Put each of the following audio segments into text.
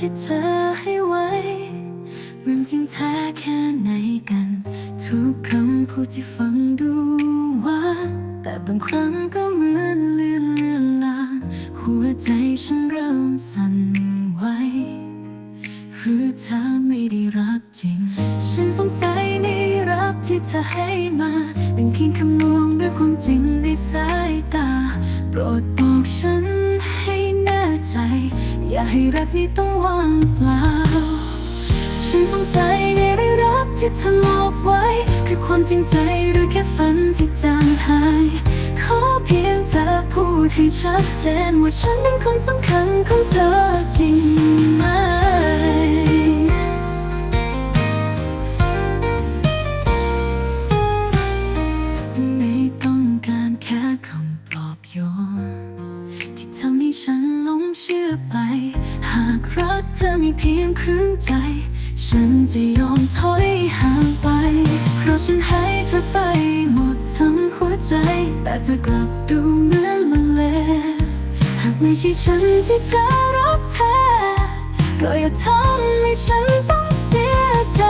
ที่เธอให้ไว้ มันจริงแท้แค่ไหนกัน ทุกคำพูดที่ฟังดูหว่า แต่บางครั้งก็เหมือนเลือนเลือนลางหัวใจฉันเริ่มสั่นไหวหรือเธอไม่ได้รักจริง ฉันสงสัยในรักที่เธอให้มา เป็นเพียงคำลวงด้วยความจริงในสายตา โปรด อย่าให้รักนี้ต้องว่างเปล่า ฉันสงสัยในรรักที่เธอหลอกไว้ คือความจริงใจหรือแค่ฝันที่จางหาย ขอเพียงเธอพูดให้ชัดเจนว่าฉันเป็นคนสำคัญของเธอจริงไหมไม่ต้องการแค่คำปลอบโยนที่ทำให้ฉันหลงเชื่อไป เธอมีเพียงครึ่งใจ ฉันจะยอมถอยห่างไป เพราะฉันให้เธอไปหมดทั้งหัวใจ แต่เธอกลับดูเหมือนละเล หากไม่ใช่ฉันที่เธอรักแท้ก็อย่าทำให้ฉันต้องเสียใจ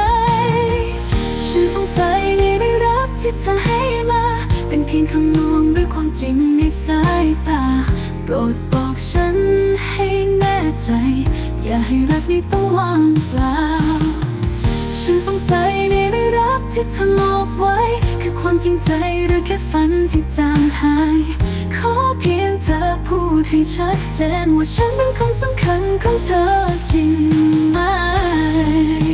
ฉันสงสัยในรักที่เธอให้มา เป็นเพียงคำลวงหรือความจริงในสายตา ในี้ต้องว่างเปล่า ฉันสงสัยในรักที่เธอหลอกไว้ คือความจริงใจหรือแค่ฝันที่จางหาย ขอเพียงเธอพูดให้ชัดเจนว่าฉันเป็นคนสำคัญของเธอจริงไหม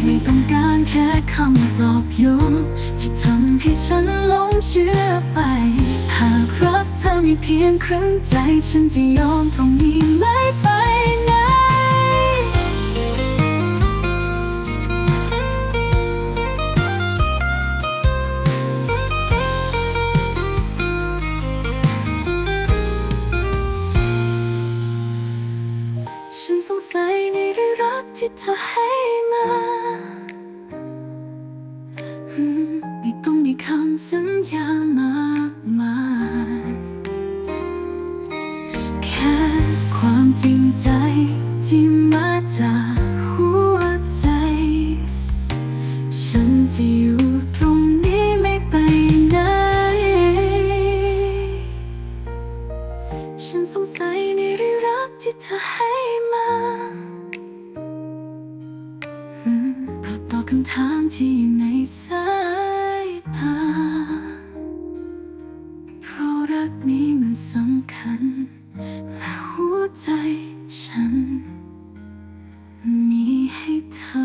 ไม่ต้องการแค่คำปลอบโยนที่ทำให้ฉันหลงเชื่อไป หากรักเธอมีเพียงครึ่งใจฉันจะยอมตรงนี้ไม่ไป สงสัยในรักที่เธอให้มามไม่ต้องมีคำสัญญามากมายแค่ความจริงใจที่มาจากหัวใจ ฉันจะอยู่ ฉันสงสัยในรักที่เธอให้มาเพราะตอบคำถามที่ในสายตา เพราะรักนี้มันสำคัญ และหัวใจฉัน มีให้เธอ